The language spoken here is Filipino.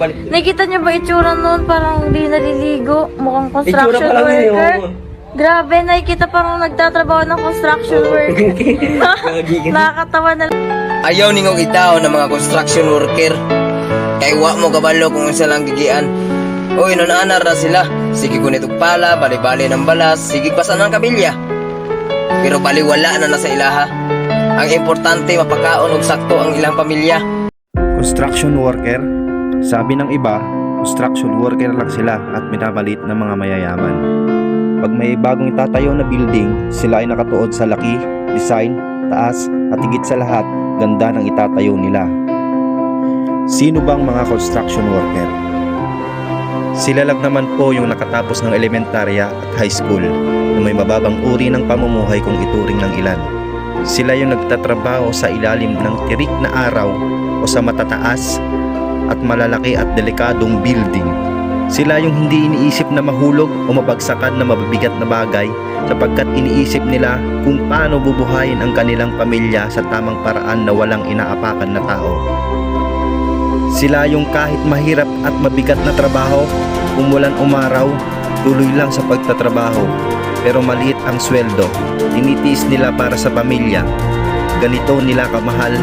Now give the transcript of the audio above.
balik. Nakita niyo ba itsura noon? Parang hindi naliligo. Mukhang Itsura construction pa lang yun, worker. oo. Grabe, nakikita parang nagtatrabaho ng construction worker. Nakakatawa na Ayaw ningong itaw ng mga construction worker. Kay wa mo kabalo kung isa lang gigian. Uy, nun anar na sila. Sige ko nitong pala, bali-bali ng balas, sige pasan ng kabilya. Pero baliwala na na sa ilaha. Ang importante mapakaon og sakto ang ilang pamilya. Construction worker? Sabi ng iba, construction worker lang sila at minamalit ng mga mayayaman. Pag may bagong itatayo na building, sila ay nakatuod sa laki, design, taas at higit sa lahat, ganda ng itatayo nila. Sino bang mga construction worker? Sila lang naman po yung nakatapos ng elementarya at high school na may mababang uri ng pamumuhay kung ituring ng ilan. Sila yung nagtatrabaho sa ilalim ng tirik na araw o sa matataas at malalaki at delikadong building. Sila yung hindi iniisip na mahulog o mabagsakan na mabibigat na bagay sapagkat iniisip nila kung paano bubuhayin ang kanilang pamilya sa tamang paraan na walang inaapakan na tao. Sila yung kahit mahirap at mabigat na trabaho, umulan umaraw, tuloy lang sa pagtatrabaho. Pero maliit ang sweldo, tinitiis nila para sa pamilya. Ganito nila kamahal